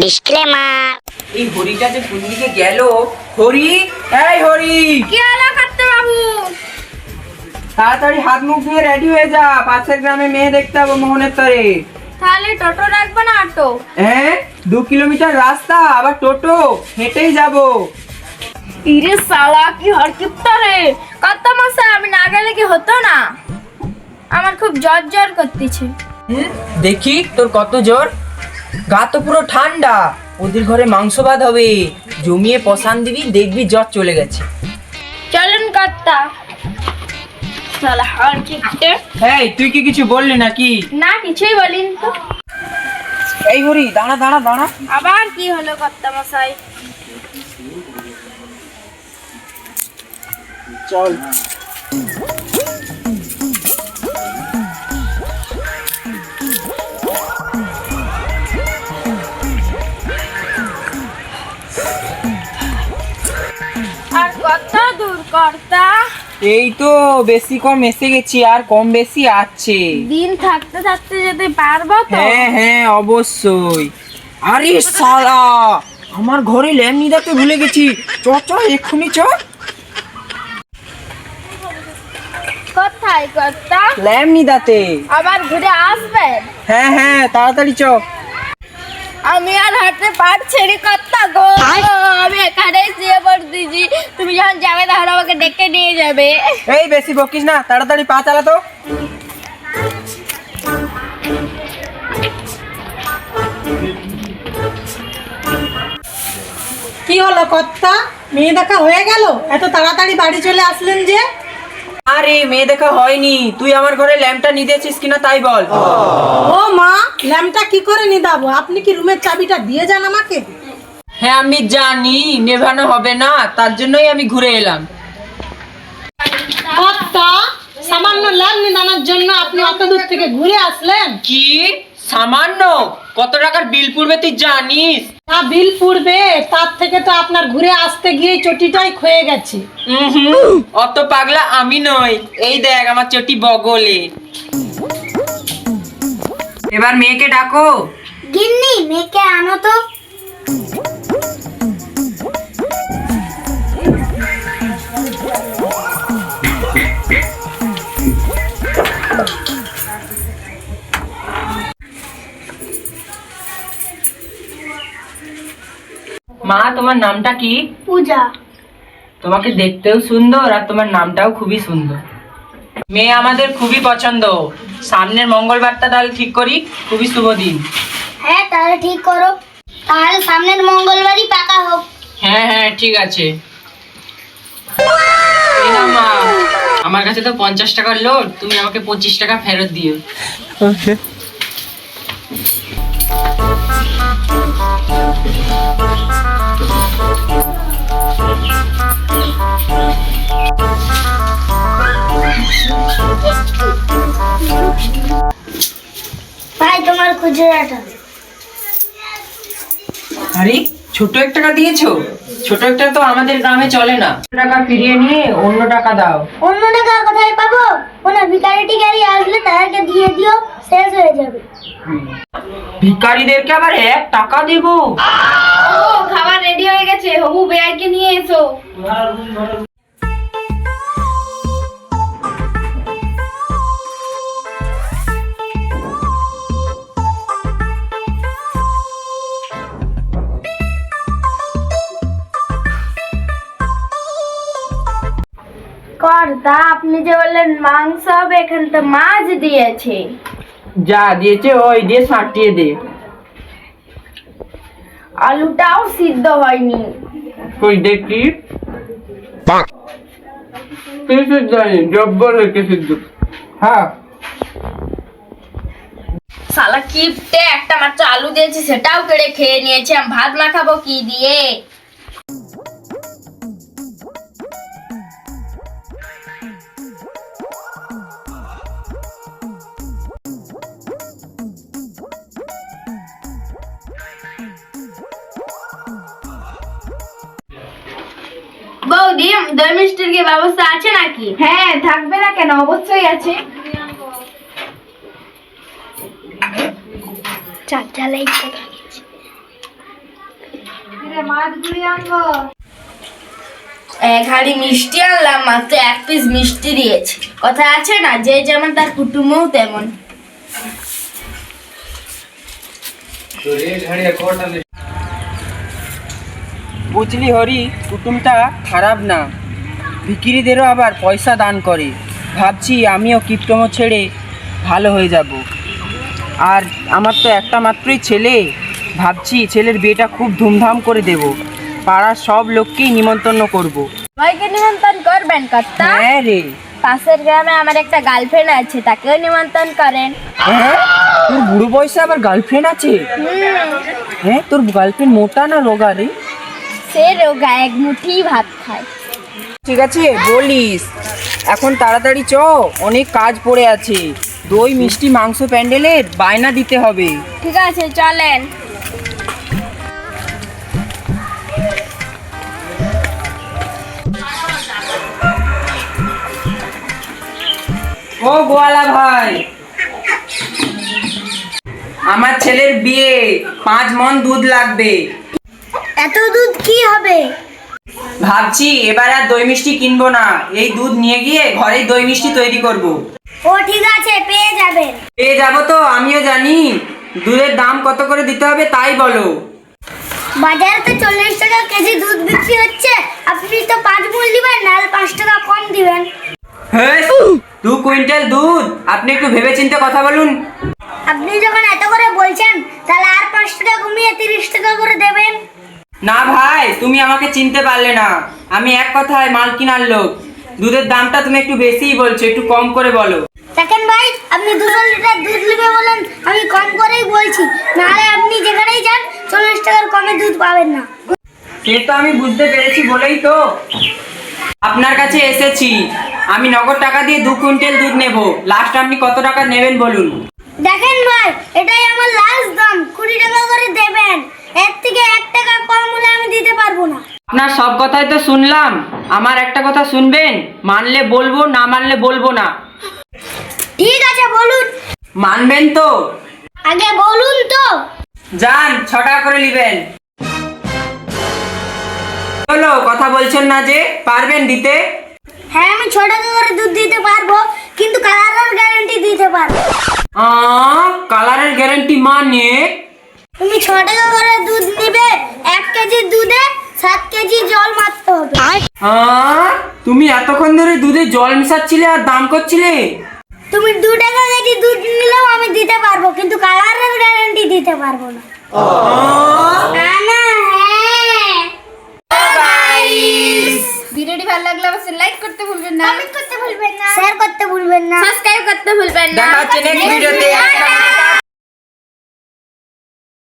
Disclaimer. এই হরিটা যে কোন দিকে গেল হরি এই হরি। কি হলো কাটতে বাবু তাড়াতাড়ি হাত মুখ ধুয়ে রেডি হয়ে যা পাশের গ্রামে মেয়ে দেখতে হবে মোহনের তরে। তাহলে টোটো রাখবে না অটো? হ্যাঁ দু কিলোমিটার রাস্তা আবার টোটো হেঁটেই যাব। ইরে সালা কি হরকিপ্তা রে। কত মাসে আমি না গেলে কি হতো না? আমার খুব জ্বর জ্বর করতেছে দেখি তোর কত জোর গা তো পুরো ঠান্ডা। ওদের ঘরে মাংস ভাত হবে। জমিয়ে পসান দিবি দেখবি জ্বর চলে গেছে। চলুন কর্তা হ্যাঁ তুই কি কিছু বললি নাকি? না কিছুই বলিন তো। এই হরি দাঁড়া দাঁড়া দাঁড়া। আবার কি হলো কর্তা মশাই? চল। কর্তা। এই তো বেশি কম এসে গেছি আর কম বেশি আছে। দিন থাকতে থাকতে যেতে পারব তো। হ্যাঁ হ্যাঁ অবশ্যই। আরে সালা আমার ঘরে ল্যাম নিদাতে ভুলে গেছি। চ চ এক্ষুনি চ। কোথায় কর্তা? আবার ঘুরে আসবেন হ্যাঁ হ্যাঁ তাড়াতাড়ি চ। আমি আর হাঁটতে পারছি না কর্তা গো। যাবে। এই বেশি বকিস না তাড়াতাড়ি পা চালা তো। কি হলো কর্তা? মেয়ে দেখা হয়ে গেল? এত তাড়াতাড়ি বাড়ি চলে আসলেন যে? আরে মেয়ে দেখা হয়নি। তুই আমার ঘরে ল্যাম্পটা নিতেছিস কিনা তাই বল। ও মা ল্যাম্পটা কি করে নিদাবো? আপনি কি রুমের চাবিটা দিয়ে যান আমাকে? হ্যাঁ আমি জানি নেভানো হবে না তার জন্যই আমি ঘুরে এলাম। কর্তা সামান্য ল্যাম্প নিদানোর জন্য আপনি অত দূর থেকে ঘুরে আসলেন? কি? সামান্য? কত টাকার বিল পড়বে তুই জানিস? তা বিল পুড়বে তার থেকে তো আপনার ঘুরে আসতে গিয়ে চটিটাই ক্ষয়ে গেছে। উহুম, অত পাগলা আমি নই। এই দেখ আমার চটি বগলে। এবার মেয়েকে ডাকো। গিন্নি মেয়েকে আনো তো। তোমার নামটা কি? পূজা। তোমাকে দেখতেও সুন্দর আর তোমার নামটাও খুবই সুন্দর। মেয়ে আমাদের খুবই পছন্দ। সামনের মঙ্গলবারটা তাহলে ঠিক করি? খুবই শুভ দিন। হ্যাঁ তাহলে ঠিক করো। তাহলে সামনের মঙ্গলবারই পাকা হোক। হ্যাঁ হ্যাঁ ঠিক আছে। এই নাও মা আমার কাছে তো পঞ্চাশ টাকার লোড তুমি আমাকে পঁচিশ টাকা ফেরত দিও। ভাই তোমার খুচরাটা আরে ছোট এক টাকা দিয়েছ? ছোট একটা তো আমাদের গ্রামে চলে না। টাকা ফিরিয়ে নিয়ে অন্য টাকা দাও। অন্য টাকা কোথায় পাবো? কোনো ভিকারিটি গাড়ি আসলে তাদেরকে দিয়ে দিও শেষ হয়ে যাবে। ভিকারিদেরকে আবার এক টাকা দেবো। ও খাবার রেডি হয়ে গেছে, হবু বেয়াকে নিয়ে এসো। কর্তা, আপনি যে বললেন মাংস হবে, এখানে তো মাছ দিয়েছে। যা দিয়েছে ওই দিয়ে সাটিয়ে দে। আলুটাও সিদ্ধ হয়নি। কই দেখি। কি সিদ্ধ হয়নি? জব্বর হয়েছে সিদ্ধ? হ্যাঁ। সালা কিপটে একটা মাত্র আলু দিয়েছে সেটাও কেড়ে খেয়ে নিয়েছে আমি ভাত মাখাবো কি দিয়ে? বৌদি দই মিষ্টির কি ব্যবস্থা আছে নাকি? হ্যাঁ থাকবে না কেন? অবশ্যই আছে। চার জ্বালাই এক হাড়ি মিষ্টি আনলাম মাত্র এক পিস মিষ্টি দিয়েছে। কথা আছে না যে যেমন তার কুটুমও তেমন। বুঝলি হরি কুটুমটা খারাপ না। ভিকিরিদেরও আবার পয়সা দান করে। ভাবছি আমিও কিপ্টমো ছেড়ে ভালো হয়ে যাব। আর আমার তো একটা মাত্রই ছেলে। ভাবছি ছেলের বিয়েটা খুব ধুমধাম করে দেব। পাড়ার সব লোককেই নিমন্ত্রণ করব। সবাইকে নিমন্ত্রণ করবেন কর্তা? হ্যাঁ রে। পাশের গ্রামে আমার একটা গার্লফ্রেন্ড আছে তাকেও নিমন্ত্রণ করেন। হ্যাঁ তোর বুড়ো বয়সে আবার গার্লফ্রেন্ড আছে? হ্যাঁ তোর গার্লফ্রেন্ড মোটা না রোগা রে? সে রোগা এক মুঠি ভাত খায়। ঠিক আছে বলিস। এখন তাড়াতাড়ি চ অনেক কাজ পড়ে আছে। দই মিষ্টি মাংস প্যান্ডেলের বায়না দিতে হবে। ঠিক আছে চলেন। ও গোয়ালা ভাই। আমার ছেলের বিয়ে পাঁচ মন দুধ লাগবে। এত দুধ কি হবে? ভাবছি এবার আর দই মিষ্টি কিনবো না। এই দুধ নিয়ে গিয়ে ঘরেই দই মিষ্টি তৈরি করব। ও ঠিক আছে পেয়ে যাবেন। পেয়ে যাব তো আমিও জানি। দুধের দাম কত করে দিতে হবে তাই বলো। বাজারে তো চল্লিশ টাকা কেজি দুধ বিক্রি হচ্ছে। আপনি তো পাঁচ মূল দিবেন না পাঁচ টাকা কম দিবেন। হ্যাঁ দু কুইন্টাল দুধ। আপনি একটু ভেবেচিন্তে কথা বলুন। আপনি যখন এত করে বলছেন তাহলে আর পাঁচ টাকা কমিয়ে তিরিশ টাকা করে দেবেন। না ভাই তুমি আমাকে চিনতে পারলে না। আমি এক কথায় মাল কিনার লোক। দুধের দামটা তুমি একটু বেশিই বলছো একটু কম করে বলো। দেখেন ভাই আপনি দুশো লিটার দুধ নেবে বলেন আমি কম করেই বলছি। নাহলে আপনি যেখানেই যান চল্লিশ টাকার কমে দুধ পাবেন না। সে তো আমি বুঝতে পেরেছি বলেই তো। আপনার কাছে এসেছি। আমি নগদ টাকা দিয়ে দু কুইন্টাল দুধ নেব। লাস্ট আপনি কত টাকা নেবেন বলুন? দেখেন ভাই আমার লাস্ট দাম কুড়ি টাকা করে দেবেন এর থেকে এক টাকা কম হলে আমি দিতে পারব না আপনার সব কথাই তো শুনলাম। আমার একটা কথা শুনবেন? মানলে বলব না মানলে বলব না। ঠিক আছে বলুন। মানবেন তো? আগে বলুন তো। যান ছ টাকা করে নেবেন। হলো কথা বলছেন না যে পারবেন দিতে? হ্যাঁ আমি ছ টাকা করে দুধ দিতে পারব কিন্তু কালারের গ্যারান্টি দিতে পারব। কালারের গ্যারান্টি মানে? তুমি ছ টাকা করে দুধ নিবে এক কেজি দুধে সাত কেজি জল মারতে হবে। তুমি এতক্ষণ ধরে দুধে জল মেশাচ্ছিলে আর দাম করছিলে? তুমি দু টাকা কেজি দুধ নিলেও আমি দিতে পারব কিন্তু কালারের গ্যারান্টি দিতে পারব না। না না হ্যাঁ। ভিডিওটি ভালো লাগলে অবশ্যই লাইক করতে ভুলবেন না। কমেন্ট করতে ভুলবেন না। শেয়ার করতে ভুলবেন না। সাবস্ক্রাইব করতে ভুলবেন না। দেখা হচ্ছে নেক্সট ভিডিওতে